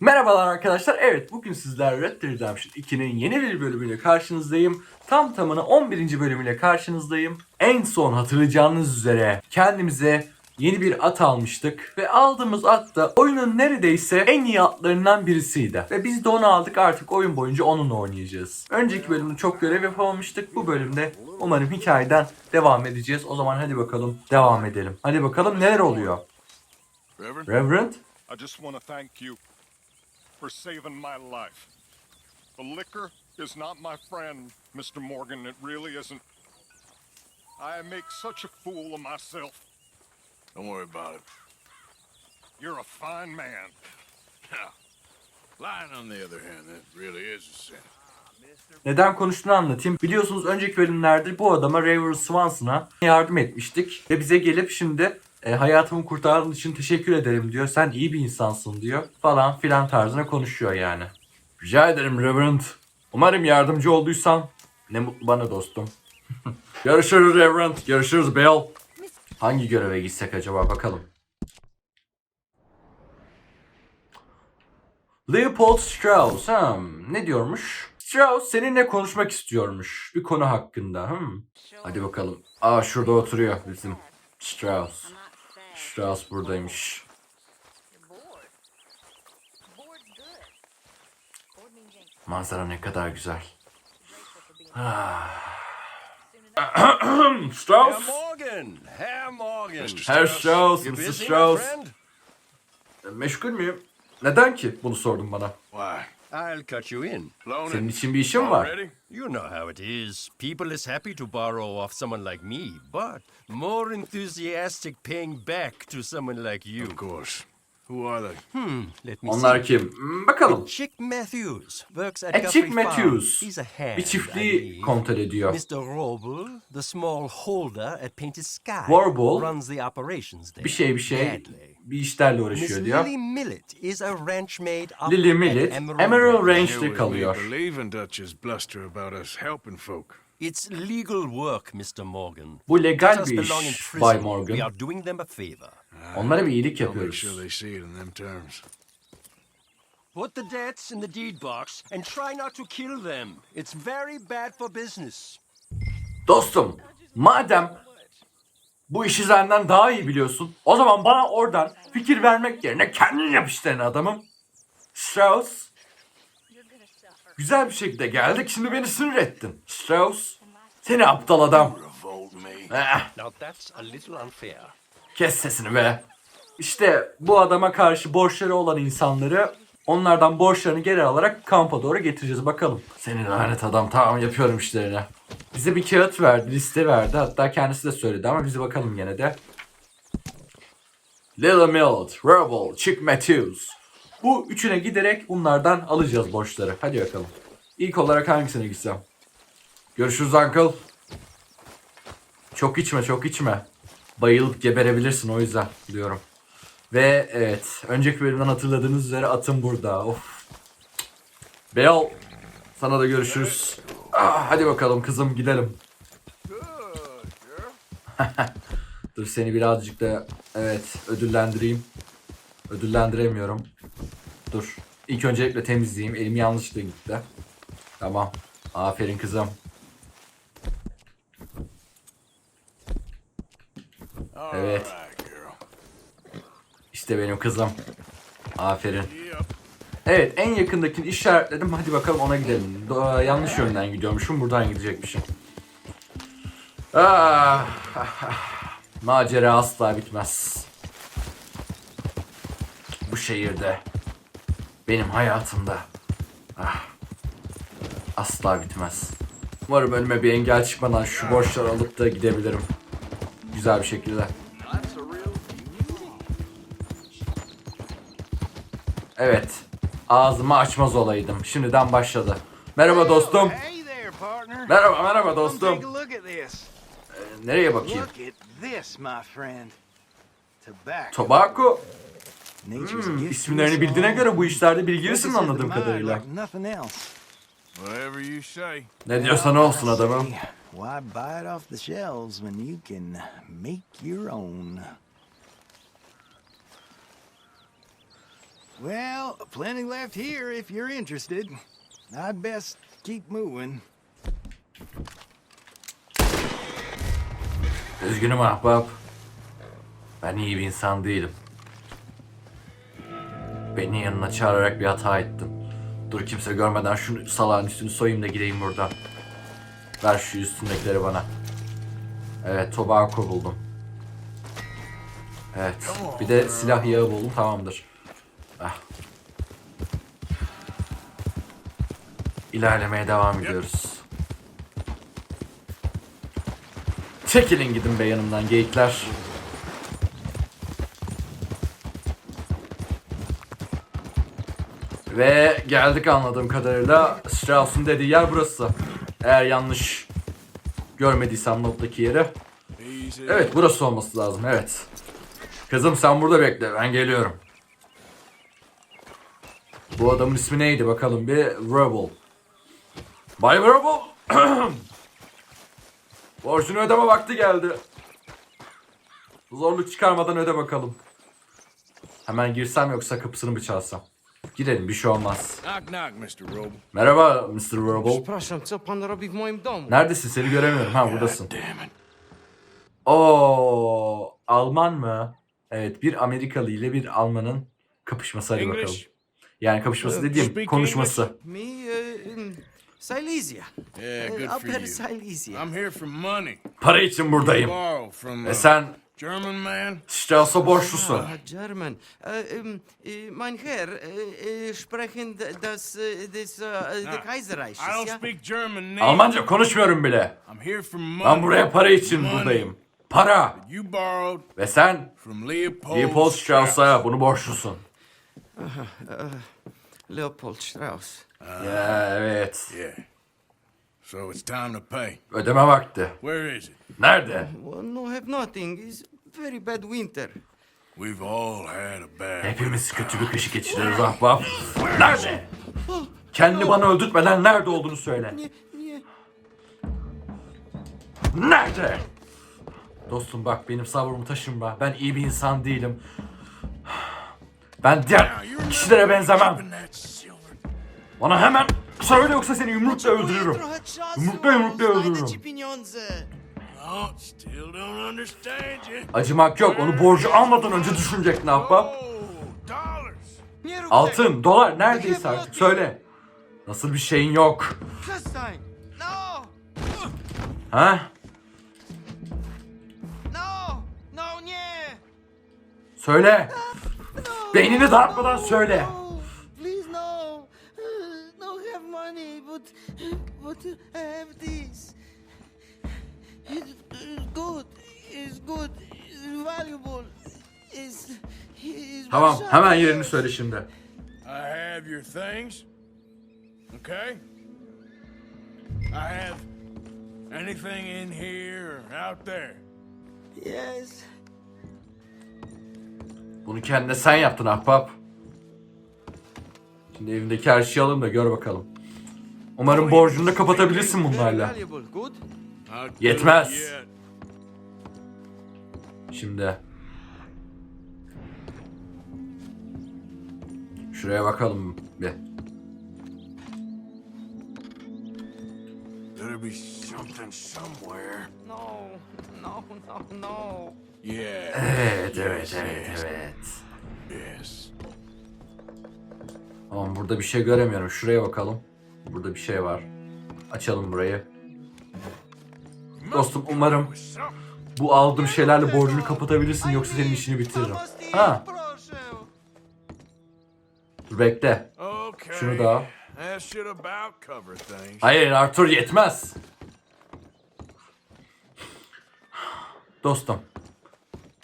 Merhabalar arkadaşlar. Evet bugün sizler Red Dead Redemption 2'nin yeni bir bölümüyle karşınızdayım. Tam tamına 11. bölümüyle karşınızdayım. En son hatırlayacağınız üzere kendimize yeni bir at almıştık. Ve aldığımız at da oyunun neredeyse en iyi atlarından birisiydi. Ve biz de onu aldık artık oyun boyunca onunla oynayacağız. Önceki bölümde çok görev yapamamıştık. Bu bölümde umarım hikayeden devam edeceğiz. O zaman hadi bakalım devam edelim. Hadi bakalım neler oluyor. Reverend, Reverend? I just want to thank you for saving my life. The liquor is not my friend, Mr. Morgan. It really isn't. I make such a fool of myself. Don't worry about it. You're a fine man. Lying, on the other hand, that really is a sin. Neden konuştuğunu anlatayım. Biliyorsunuz önceki bölümlerde bu adama Raver Swanson'a yardım etmiştik. Ve bize gelip şimdi e, hayatımı kurtardığın için teşekkür ederim diyor. Sen iyi bir insansın diyor. Falan filan tarzına konuşuyor yani. Rica ederim Reverend. Umarım yardımcı olduysam ne mutlu bana dostum. Görüşürüz Reverend. Görüşürüz Bill. Hangi göreve gitsek acaba bakalım. Leopold Strauss. Hmm, ne diyormuş? Strauss seninle konuşmak istiyormuş. Bir konu hakkında. Hmm. Hadi bakalım. Aa şurada oturuyor bizim Strauss. Strauss buradaymış. Manzara ne kadar güzel. Ah. Herr Strauss. Morgan! Herr Morgan! Herr Strauss, You Mr. busy, my Strauss. Meşgul müyüm? Neden ki bunu sordun bana? Why? I'll cut you in. Loaning? Senin için bir işim var. You know how it is. People is happy to borrow off someone like me, but more enthusiastic paying back to someone like you. Of course. Who are they? Let me Onlar see. kim? Hmm, bakalım. Chick Matthews works at E, Guthrie Chick Farm. Matthews. He's a hand, Bir çiftliği kontrol ediyor. Mr. Roble, the small holder at Painted Sky, Warble, runs the operations there. Bir şey bir şey badly. bir işlerle Miss uğraşıyor diyor. Lily Millet is a ranch maid up Lily at Millet, Emerald Emerald Ranch. Range'de Here we kalıyor. believe in Dutch's bluster about us helping folk. It's legal work, Mr. Morgan. Bu legal bir iş. Bay We Morgan. are doing them a favor. Onlara bir iyilik yapıyoruz. sure they see it in them terms. Put the debts in the deed box and try not to kill them. It's very bad for business. Dostum, madem bu işi senden daha iyi biliyorsun, o zaman bana oradan fikir vermek yerine kendin yap işlerini adamım. Strauss, güzel bir şekilde geldik, şimdi beni sinir ettin. Strauss, seni aptal adam. Revolt me. Eh, Now that's a little unfair. Kes sesini be. İşte bu adama karşı borçları olan insanları onlardan borçlarını geri alarak kampa doğru getireceğiz bakalım. Senin lanet adam tamam yapıyorum işlerini. Bize bir kağıt verdi, liste verdi. Hatta kendisi de söyledi ama bize bakalım gene de. Lily Mills, Rebel, Chick Matthews. Bu üçüne giderek bunlardan alacağız borçları. Hadi bakalım. İlk olarak hangisine gitsem? Görüşürüz Uncle. Çok içme, çok içme. Bayılıp geberebilirsin o yüzden diyorum. Ve evet, önceki bölümden hatırladığınız üzere atım burada. Of. Beyal, sana da görüşürüz. Ah, hadi bakalım kızım gidelim. Dur seni birazcık da evet ödüllendireyim. Ödüllendiremiyorum. Dur. İlk öncelikle temizleyeyim. Elim yanlışlıkla gitti. Tamam. Aferin kızım. All Evet. right, girl. İşte benim kızım. Aferin. Evet en yakındakini işaretledim. Hadi bakalım ona gidelim. Do- yanlış yönden gidiyormuşum. Buradan gidecekmişim. Ah, ah, ah. Macera asla bitmez. Bu şehirde. Benim hayatımda. Ah, asla bitmez. Umarım önüme bir engel çıkmadan şu borçları alıp da gidebilirim. Güzel bir şekilde. Evet. Ağzımı açmaz olaydım. Şimdiden başladı. Merhaba dostum. Merhaba merhaba dostum. Ee, nereye bakayım? Tobacco. Hmm, isimlerini bildiğine göre bu işlerde bilgilisin anladığım kadarıyla. Ne diyorsan olsun adamım. Why it off the shelves when you can make your own? Well, plenty left here if you're interested. I'd best keep moving. Üzgünüm ahbap. Ben iyi bir insan değilim. Beni yanına çağırarak bir hata ettin. Dur kimse görmeden şu salağın üstünü soyayım da gideyim buradan. Ver şu üstündekileri bana. Evet tobacco buldum. Evet. Bir de silah yağı buldum tamamdır. Ah. İlerlemeye devam ediyoruz. Çekilin gidin be yanımdan geyikler. Ve geldik anladığım kadarıyla Strauss'un dediği yer burası. Eğer yanlış görmediysem nottaki yeri. Evet burası olması lazım evet. Kızım sen burada bekle ben geliyorum. Bu adamın ismi neydi bakalım bir Rebel. Bay Rebel. Borcunu ödeme vakti geldi. Zorluk çıkarmadan öde bakalım. Hemen girsem yoksa kapısını mı çalsam? Girelim bir şey olmaz. Knock knock, Mr. Merhaba Mr. Domu? Neredesin seni göremiyorum. Ha buradasın. Oo, Alman mı? Evet, bir Amerikalı ile bir Almanın kapışması hadi bakalım. Yani kapışması Uh, dediğim konuşması. Mi, e, um, Silesia. Yeah, good for Upper you. Silesia. I'm here for money. Para için buradayım. E a sen German man. Strauss'a borçlusun. Ah, German. E, um, e, mein Herr, e, sprechen das, des, e, de Kaiserreiches, I don't speak German. Name. Almanca konuşmuyorum bile. I'm here for money. Ben buraya para için Money. buradayım. Para. You borrowed Ve sen from Leopold, Leopold Strauss'a bunu borçlusun. Leopold Strauss. Ya evet. Yeah. So it's time to pay. Ödeme vakti. Where is it? Nerede? Well, no have nothing. It's very bad winter. We've all had a bad Hepimiz kötü bir kışı geçiririz ahbap. Nerede? Kendi bana öldürtmeden nerede olduğunu söyle. Nie, nie. Nerede? Dostum bak benim sabrımı taşınma. Ben iyi bir insan değilim. Ben diğer kişilere benzemem. Bana hemen söyle yoksa seni yumrukla öldürürüm. Yumrukla yumrukla öldürürüm. Acımak yok. Onu borcu almadan önce. Nie rób tego. Altın, dolar neredeyse artık söyle. Nasıl bir şeyin yok? Ha? Söyle. Beynini dağıtmadan söyle. Please no. No have money, but but I have this. It's good. It's good. It's valuable. It's it's Tamam hemen yerini söyle şimdi. I have your things. Okay? I have anything in here or out there. Yes. Bunu kendine sen yaptın ahbap. Şimdi evindeki her şeyi alalım da gör bakalım. Umarım borcunu da kapatabilirsin bunlarla. Yetmez. yet. Şimdi. Şuraya bakalım bir. There'll be something somewhere. No, no, no, no. Evet, evet, evet, evet. Yes. Tamam burada bir şey göremiyorum. Şuraya bakalım. Burada bir şey var. Açalım burayı. Dostum umarım bu aldığım şeylerle borcunu kapatabilirsin yoksa senin işini bitiririm. Ha, dur bekle. Şunu da al. Hayır Arthur yetmez. Dostum.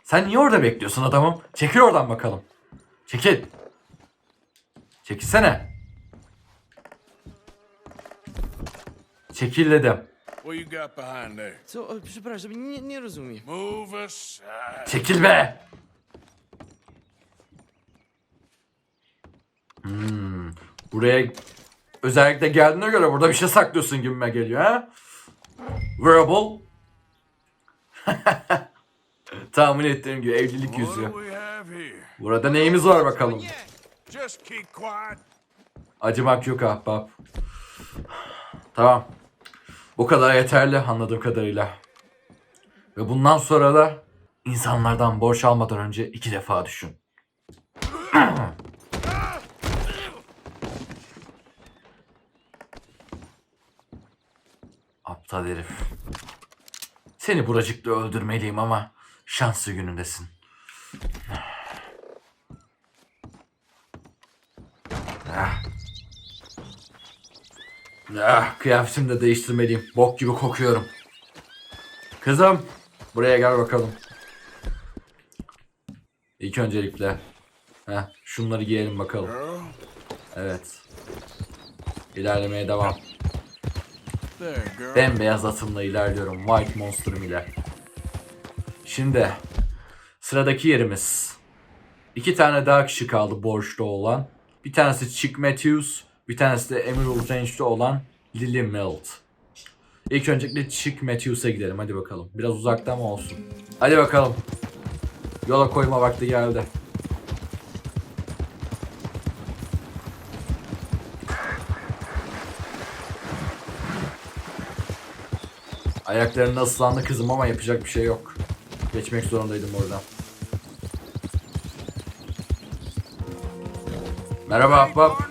Sen niye orada bekliyorsun adamım? Çekil oradan bakalım. Çekil. Çekilsene. Çekil dedim. What you got behind there? Co? O, Przepraszam, nie, nie rozumiem. Move aside. Çekil be. Hmm, buraya özellikle geldiğine göre burada bir şey saklıyorsun gibime geliyor ha? Wearable. Tahmin ettiğim gibi evlilik yüzüğü. Burada neyimiz var bakalım? Acımak yok ahbap. Tamam. Bu kadar yeterli anladığım kadarıyla. Ve bundan sonra da insanlardan borç almadan önce iki defa düşün. Aptal herif. Seni buracıkta öldürmeliyim ama şanslı günündesin. Ah. Ah, kıyafetimi de değiştirmeliyim. Bok gibi kokuyorum. Kızım, buraya gel bakalım. İlk öncelikle. Heh, şunları giyelim bakalım. Evet. İlerlemeye devam. Bembeyaz atımla ilerliyorum. White Monster'ım ile. Şimdi sıradaki yerimiz. İki tane daha kişi kaldı borçlu olan. Bir tanesi Chick Matthews, bir tanesi de Emerald Range'de olan Lily Melt. İlk öncelikle Chick Matthews'a gidelim hadi bakalım. Biraz uzakta ama olsun. Hadi bakalım. Yola koyma vakti geldi. Ayaklarının ıslandı kızım ama yapacak bir şey yok. Geçmek zorundaydım oradan. Merhaba ahbap.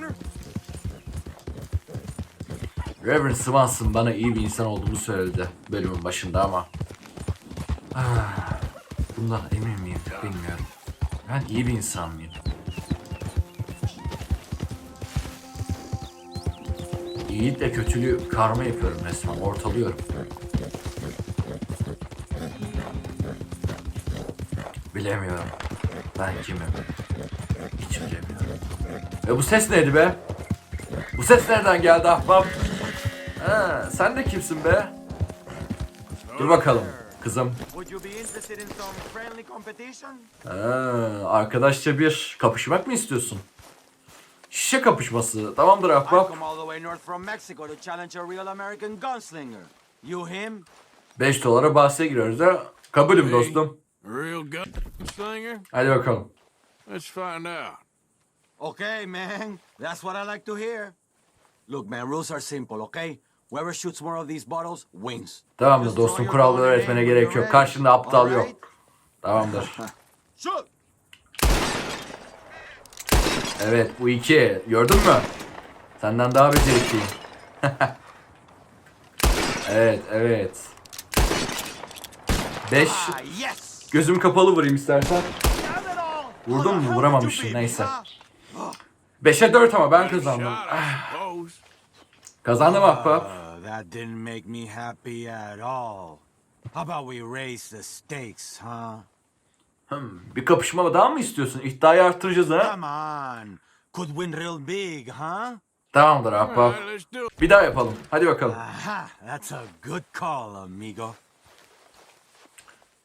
Reverend Swanson bana iyi bir insan olduğumu söyledi bölümün başında ama Ah, bundan emin miyim bilmiyorum. Ben iyi bir insan mıyım? İyilikle kötülüğü karma yapıyorum resmen ortalıyorum. Bilemiyorum. Ben kimim? Hiç bilemiyorum. Ve bu ses neydi be? Bu ses nereden geldi ahbap? Ha, sen de kimsin be? Dur bakalım kızım. Ha, arkadaşça bir kapışmak mı istiyorsun? Şişe kapışması. Tamamdır ahbap. come all the way north from Mexico to challenge a real American gunslinger. You him? 5 dolara bahse giriyoruz ha. Kabulüm dostum. Real gunslinger? Hadi bakalım. Let's find out. Okay, man. That's what I like to hear. Look, man, rules are simple, okay? Whoever shoots more of these bottles wins. Tamamdır dostum. Kuralları öğretmene gerek yok. Karşında aptal yok. Tamamdır. Shoot! Evet bu iki. Gördün mü? Senden daha becerikliyim. evet evet. Beş. Ah, yes! Gözüm kapalı vurayım istersen. Vurdum mu? Vuramamışım, neyse. huh? 5'e 4 ama ben kazandım. Kazandım ahbap. That didn't make me happy at all. How about we raise the stakes, huh? Hmm, bir kapışma daha mı istiyorsun? İddiayı arttıracağız ha? Come on. Could win real big, huh? Tamamdır ahbap. Bir daha yapalım. Hadi bakalım. Aha, that's a good call, amigo.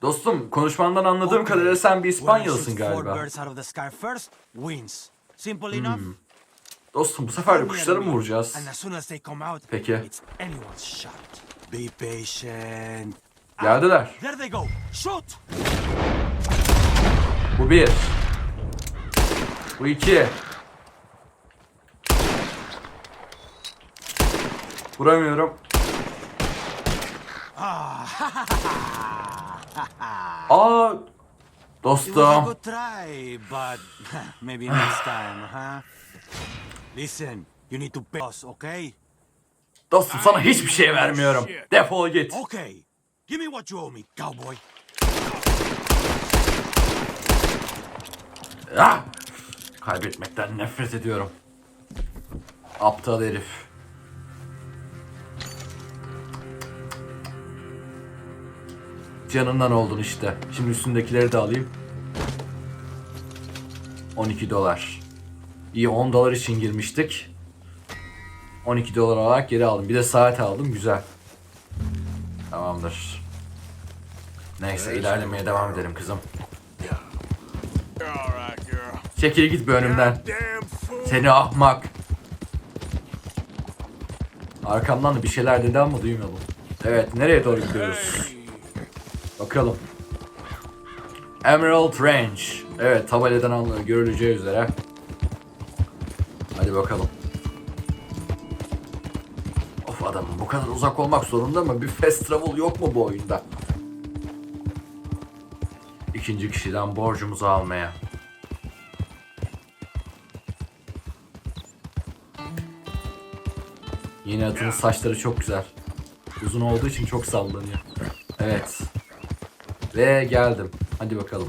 Dostum konuşmandan anladığım kadarıyla sen bir four galiba. enough. Dostum bu sefer de kuşları mı vuracağız? Peki. Be patient. Geldiler. Go. Shoot! Bu bir. Bu iki. Vuramıyorum. Aa, dostum. try, but maybe next time, huh? Listen, you need to pay us, okay? Dostum sana hiçbir şey vermiyorum. Defol git. Okay. Give me what you owe me, cowboy. Ah! Kaybetmekten nefret ediyorum. Aptal herif. Canından oldun işte. Şimdi üstündekileri de alayım. 12 dolar. İyi 10 dolar için girmiştik. 12 dolar olarak geri aldım. Bir de saat aldım. Güzel. Tamamdır. Neyse ilerlemeye devam edelim kızım. Çekil git bir önümden. Seni ahmak. Arkamdan da bir şeyler dedi ama duymadım. Evet nereye doğru gidiyoruz? Bakalım. Emerald Range. Evet tabeladan anlı- görüleceği üzere. Hadi bakalım. Of adamım bu kadar uzak olmak zorunda mı? Bir fast travel yok mu bu oyunda? İkinci kişiden borcumuzu almaya. Yeni atın saçları çok güzel. Uzun olduğu için çok sallanıyor. Evet. Ve geldim. Hadi bakalım.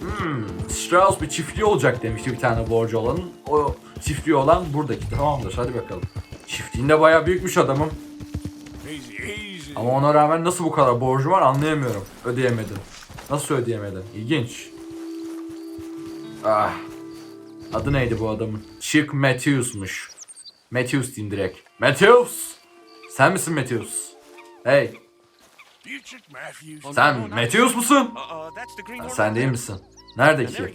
Hmm, Strauss bir çiftliği olacak demişti bir tane borcu olanın. O çiftliği olan buradaki. Tamamdır hadi bakalım. Çiftliğinde bayağı büyükmüş adamım. Ama ona rağmen nasıl bu kadar borcu var anlayamıyorum. Ödeyemedin. Nasıl ödeyemedin? İlginç. Ah. Adı neydi bu adamın? Chick Matthews'muş. Matthews diyeyim direkt. Matthews! Sen misin Matthews? Hey. Sen Matthews musun? Uh, green Ha, sen değil misin? Nerede ki?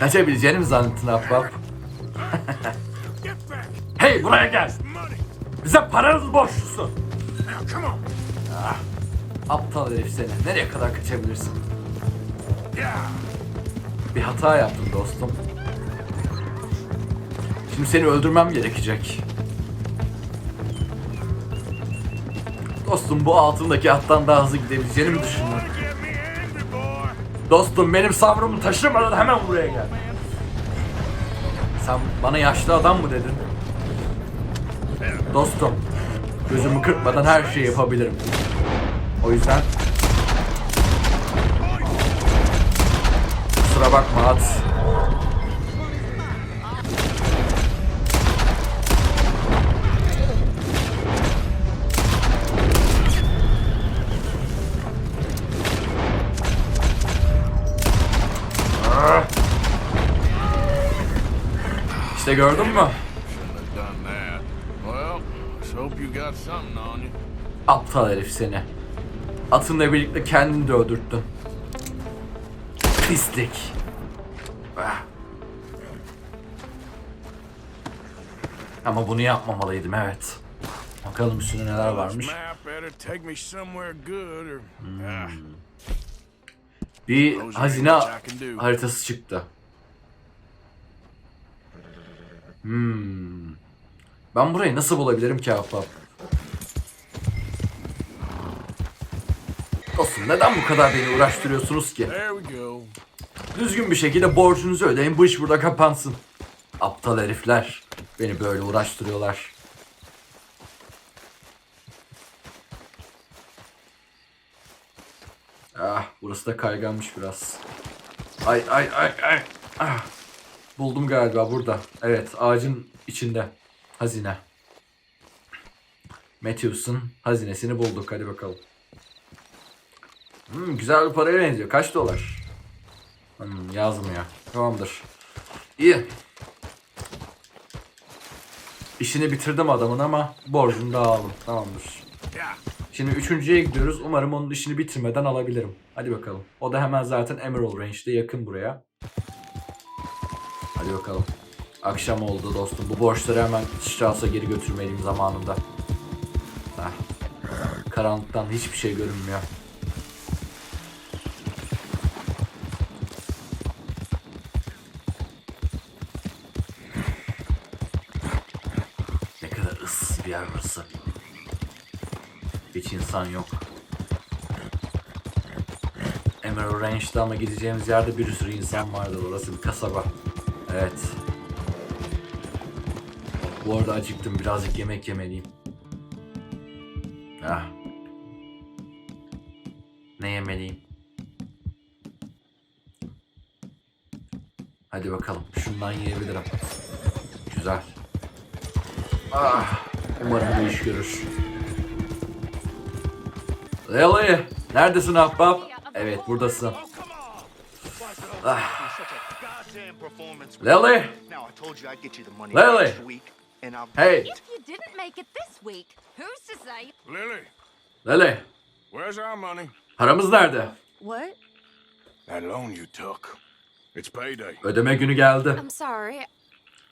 Kaçabileceğini mi zannettin ahbap? Hey buraya gel! Bize paranız borçlusun! On. Aptal herif seni. Nereye kadar kaçabilirsin? Bir hata yaptın dostum. Şimdi seni öldürmem gerekecek. Dostum bu altındaki attan daha hızlı gidebileceğini mi düşündün? Dostum benim sabrımı taşırmadan hemen buraya gel. Sen bana yaşlı adam mı dedin? Dostum, gözümü kırpmadan her şeyi yapabilirim. O yüzden... Kusura bakma at. Something on you. Aptal herif seni. Atınla birlikte kendini de öldürttün. Pislik. Ah. Ama bunu yapmamalıydım evet. Bakalım üstünde neler varmış. Ah, Bir hazine haritası çıktı. Hmm. Ben burayı nasıl bulabilirim ki ahbap? Dostum neden bu kadar beni uğraştırıyorsunuz ki? Düzgün bir şekilde borcunuzu ödeyin bu iş burada kapansın. Aptal herifler. Beni böyle uğraştırıyorlar. Ah burası da kayganmış biraz. Ay ay ay ay. Ah. Buldum galiba burada. Evet ağacın içinde. Hazine. Matthews'un hazinesini bulduk. Hadi bakalım. Hmm, güzel bir paraya benziyor. Kaç dolar? Hmm, yazmıyor. Tamamdır. İyi. İşini bitirdim adamın ama borcunu da aldım. Tamamdır. Şimdi üçüncüye gidiyoruz. Umarım onun işini bitirmeden alabilirim. Hadi bakalım. O da hemen zaten Emerald Range'de yakın buraya. Hadi bakalım. Akşam oldu dostum. Bu borçları hemen Strauss'a geri götürmeliyim zamanında. Heh. Karanlıktan hiçbir şey görünmüyor. Ne kadar ıssız bir yer burası. Hiç insan yok. Emerald Range'da ama gideceğimiz yerde bir sürü insan vardı. Orası bir kasaba. Evet. Bu arada acıktım. Birazcık yemek yemeliyim. Ah. Ne yemeliyim? Hadi bakalım. Şundan yiyebilirim. Güzel. Ah. Umarım bu iş görür. Lily, neredesin ahbap? Evet, buradasın. Ah. Performance. Lily, Now I told you I'd get you the money Lily. next week, and I'll hey, If you didn't make it this week, who's to say? Lily, Lily, where's our money? paramız nerede? What? That loan you took. It's payday. Ödeme günü geldi. I'm sorry.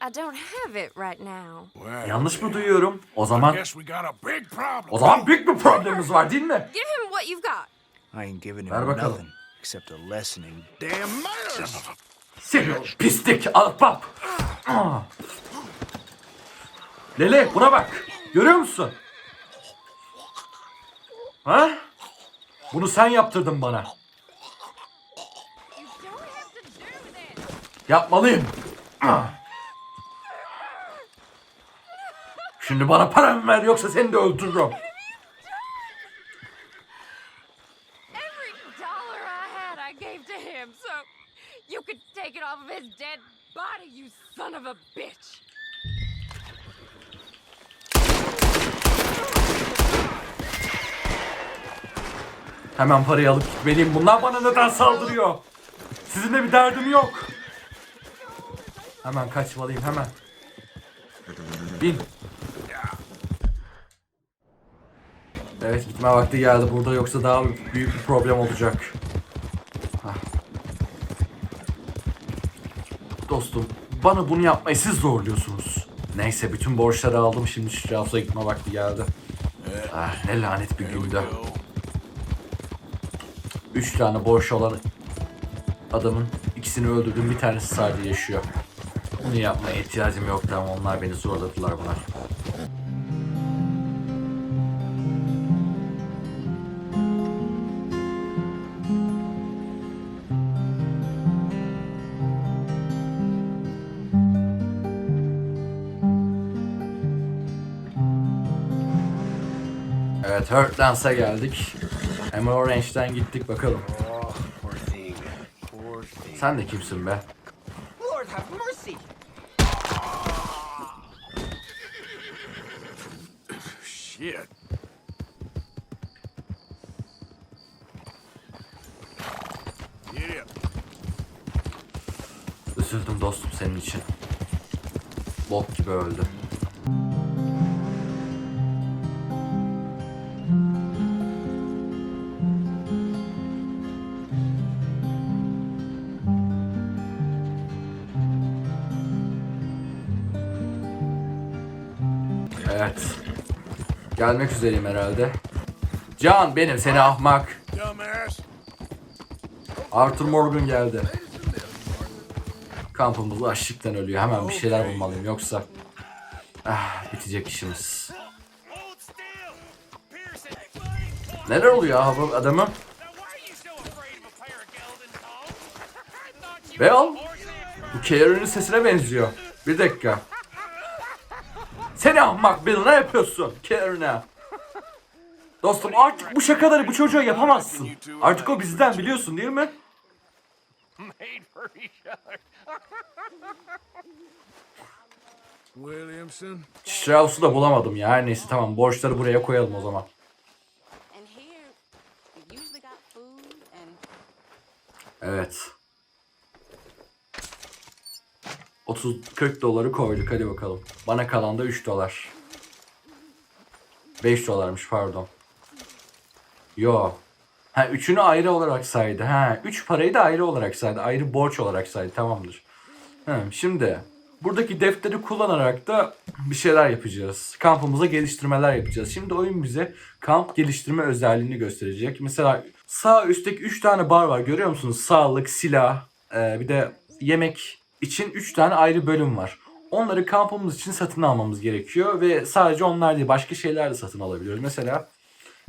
I don't have it right now. Well, Yanlış mı duyuyorum? O zaman, guess we got a big problem. o zaman büyük bir problemimiz var değil mi? Give him what you've got. I ain't giving him Ver bakalım. nothing except a lesson in damn manners. Seni pislik ahbap. Ah. Lele buna bak. Görüyor musun? Ha? Bunu sen yaptırdın bana. Yapmalıyım. Ah. Şimdi bana paramı ver yoksa seni de öldürürüm. Every dollar I had, I gave to him, so you could take it off of his dead body, you son of a bitch. Hemen parayı alıp gitmeliyim. Bunlar bana neden saldırıyor? Sizinle bir derdim yok. Hemen kaçmalıyım hemen. Bin. Evet gitme vakti geldi burada yoksa daha büyük bir problem olacak. Hah. Dostum bana bunu yapmayı siz zorluyorsunuz. Neyse bütün borçları aldım şimdi Strauss'a gitme vakti geldi. Ah, ne lanet bir gündü. Üç tane borç olan adamın ikisini öldürdüm bir tanesi sadece yaşıyor. Bunu yapmaya ihtiyacım yoktu ama onlar beni zorladılar buna. Evet Heartlands'a geldik. Emerald Range'den gittik bakalım. Sen de kimsin be? Lord have mercy! Shit. Üzüldüm dostum senin için. Bok gibi öldü. Gelmek üzereyim herhalde. Can benim seni ahmak. Arthur Morgan geldi. Kampımız açlıktan ölüyor. Hemen bir şeyler bulmalıyım yoksa ah, bitecek işimiz. Neler oluyor hava adamım? Bell? Bu Karen'in sesine benziyor. Bir dakika. Seni ahmak Bill ne yapıyorsun Karen'e? Dostum artık bu şakaları bu çocuğa yapamazsın. Artık o bizden biliyorsun değil mi? Williamson. Strauss'u da bulamadım ya. Her neyse tamam borçları buraya koyalım o zaman. Evet. 30 40 doları koyduk hadi bakalım. Bana kalan da 3 dolar. 5 dolarmış pardon. Yo. Ha üçünü ayrı olarak saydı. Ha üç parayı da ayrı olarak saydı. Ayrı borç olarak saydı. Tamamdır. Ha, şimdi buradaki defteri kullanarak da bir şeyler yapacağız. Kampımıza geliştirmeler yapacağız. Şimdi oyun bize kamp geliştirme özelliğini gösterecek. Mesela sağ üstteki 3 tane bar var. Görüyor musunuz? Sağlık, silah, e, bir de yemek için 3 tane ayrı bölüm var. Onları kampımız için satın almamız gerekiyor ve sadece onlar değil başka şeyler de satın alabiliyoruz. Mesela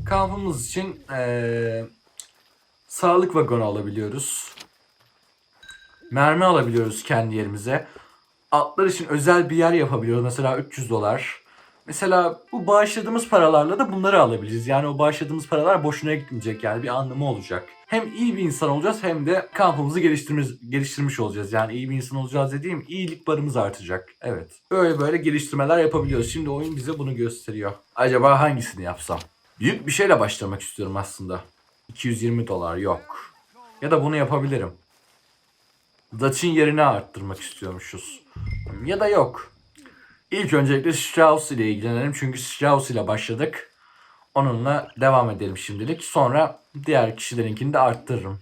kampımız için eee, sağlık vagonu alabiliyoruz. Mermi alabiliyoruz kendi yerimize. Atlar için özel bir yer yapabiliyoruz. Mesela 300 dolar. Mesela bu bağışladığımız paralarla da bunları alabiliriz. Yani o bağışladığımız paralar boşuna gitmeyecek yani bir anlamı olacak. Hem iyi bir insan olacağız hem de kampımızı geliştirmiş, geliştirmiş olacağız. Yani iyi bir insan olacağız dediğim iyilik barımız artacak. Evet. Böyle böyle geliştirmeler yapabiliyoruz. Şimdi oyun bize bunu gösteriyor. Acaba hangisini yapsam? Büyük bir şeyle başlamak istiyorum aslında. 220 dolar yok. Ya da bunu yapabilirim. Dutch'in yerini arttırmak istiyormuşuz. Ya da yok. İlk öncelikle Strauss ile ilgilenelim çünkü Strauss ile başladık. Onunla devam edelim şimdilik. Sonra diğer kişilerinkini de arttırırım.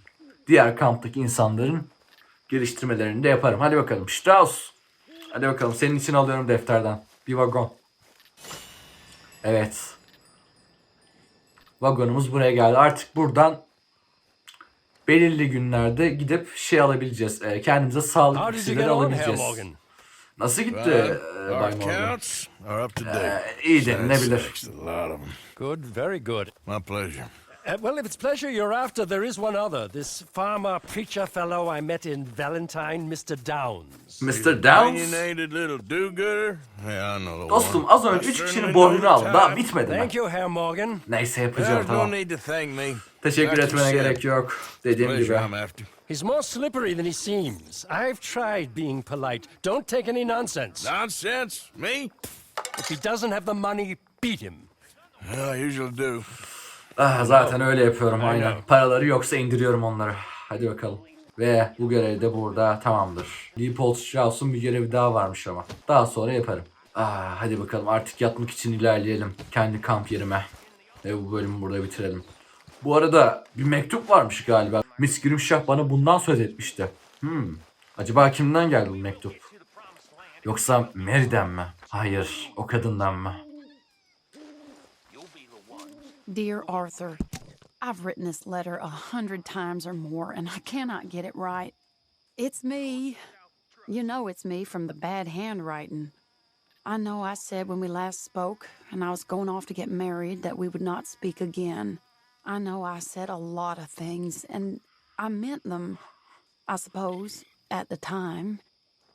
Diğer kamptaki insanların geliştirmelerini de yaparım. Hadi bakalım Strauss. Hadi bakalım senin için alıyorum defterden. Bir vagon. Evet. Vagonumuz buraya geldi. Artık buradan belirli günlerde gidip şey alabileceğiz. e, kendimize sağlık How did you iksirleri get on, Herr alabileceğiz. Nasıl gitti Our Bay Morgan? accounts are up to date. iyi Sad denilebilir. Good, very good. My pleasure. Uh, well, if it's pleasure you're after, there is one other. This farmer preacher fellow I met in Valentine, Mr. Downs. Mr. Downs. Opinionated little do-gooder. Yeah, I know the Dostum one. az önce I 3 kişinin certainly boynunu know the aldım. Daha bitmedi mi? Thank you, Herr Morgan. Neyse yapacağım There's no tamam. need to thank me. Teşekkür Like you etmene said, gerek yok. Dediğim gibi. Pleasure I'm after. He's more slippery than he seems. I've tried being polite. Don't take any nonsense. Nonsense? Me? If he doesn't have the money, beat him. Well, I usually do. Ah, zaten öyle yapıyorum aynen. Paraları yoksa indiriyorum onları. Hadi bakalım. Ve bu görev de burada tamamdır. Leopold Strauss'un bir görevi daha varmış ama. Daha sonra yaparım. Ah, hadi bakalım artık yatmak için ilerleyelim. Kendi kamp yerime. Ve bu bölümü burada bitirelim. Bu arada bir mektup varmış galiba. Miss Grimşah bana bundan söz etmişti. Hmm. Acaba kimden geldi bu mektup? Yoksa Mary'den mi? Hayır, o kadından mı? Dear Arthur, I've written this letter a hundred times or more, and I cannot get it right. It's me. You know it's me from the bad handwriting. I know I said when we last spoke, and I was going off to get married, that we would not speak again. I know I said a lot of things, and I meant them, I suppose, at the time.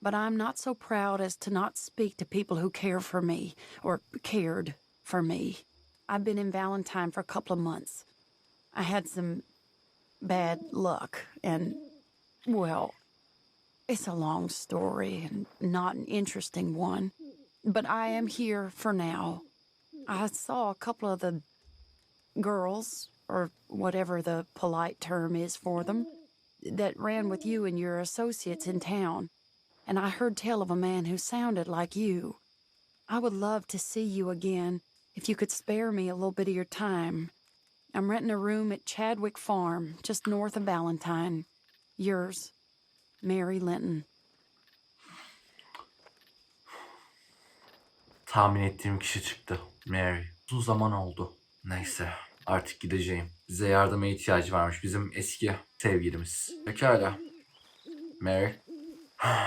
But I'm not so proud as to not speak to people who care for me, or cared for me. I've been in Valentine for a couple of months. I had some bad luck, and, well, it's a long story and not an interesting one. But I am here for now. I saw a couple of the girls, or whatever the polite term is for them, that ran with you and your associates in town. And I heard tell of a man who sounded like you. I would love to see you again if you could spare me a little bit of your time. I'm renting a room at Chadwick Farm, just north of Valentine. Yours, Mary Linton. Tahmin ettiğim kişi çıktı. Mary. Uzun zaman oldu. Neyse. Artık gideceğim. Bize yardıma ihtiyacı varmış. Bizim eski sevgilimiz. Pekala. Mary.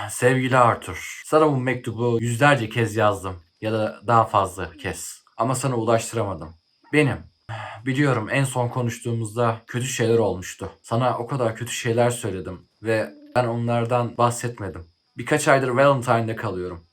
Sevgili Arthur. Sana bu mektubu yüzlerce kez yazdım. Ya da daha fazla kez. Ama sana ulaştıramadım. Benim. Biliyorum en son konuştuğumuzda kötü şeyler olmuştu. Sana o kadar kötü şeyler söyledim. Ve ben onlardan bahsetmedim. Birkaç aydır Valentine'de kalıyorum.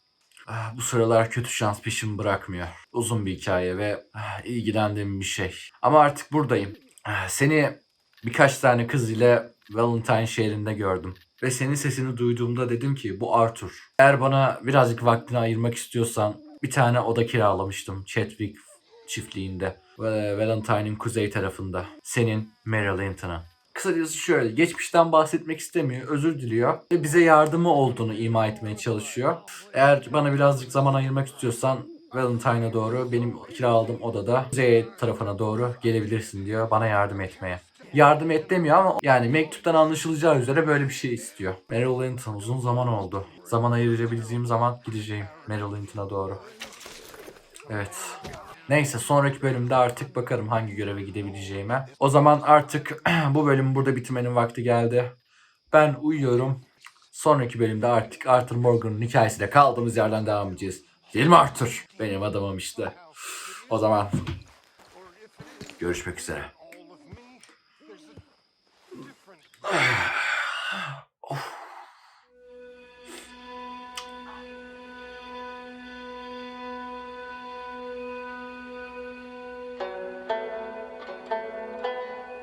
Ah, Bu sıralar kötü şans peşimi bırakmıyor. Uzun bir hikaye ve ah, ilgilendiğim bir şey. Ama artık buradayım. Ah, Seni birkaç tane kız ile Valentine şehrinde gördüm. Ve senin sesini duyduğumda dedim ki bu Arthur. Eğer bana birazcık vaktini ayırmak istiyorsan bir tane oda kiralamıştım Chadwick çiftliğinde. Valentine'in kuzey tarafında. Senin Mary Linton'a. Kısacası şöyle, geçmişten bahsetmek istemiyor, özür diliyor ve bize yardımı olduğunu ima etmeye çalışıyor. Eğer bana birazcık zaman ayırmak istiyorsan Valentine'a doğru benim kiraladığım odada kuzey tarafına doğru gelebilirsin diyor bana yardım etmeye. Yardım et demiyor ama yani mektuptan anlaşılacağı üzere böyle bir şey istiyor. Meryl Linton uzun zaman oldu. Zaman ayırabileceğim zaman gideceğim Meryl Linton'a doğru. Evet. Neyse sonraki bölümde artık bakarım hangi göreve gidebileceğime. O zaman artık bu bölüm burada bitirmenin vakti geldi. Ben uyuyorum. Sonraki bölümde artık Arthur Morgan'ın hikayesiyle kaldığımız yerden devam edeceğiz. Değil mi Arthur? Benim adamım işte. O zaman görüşmek üzere. All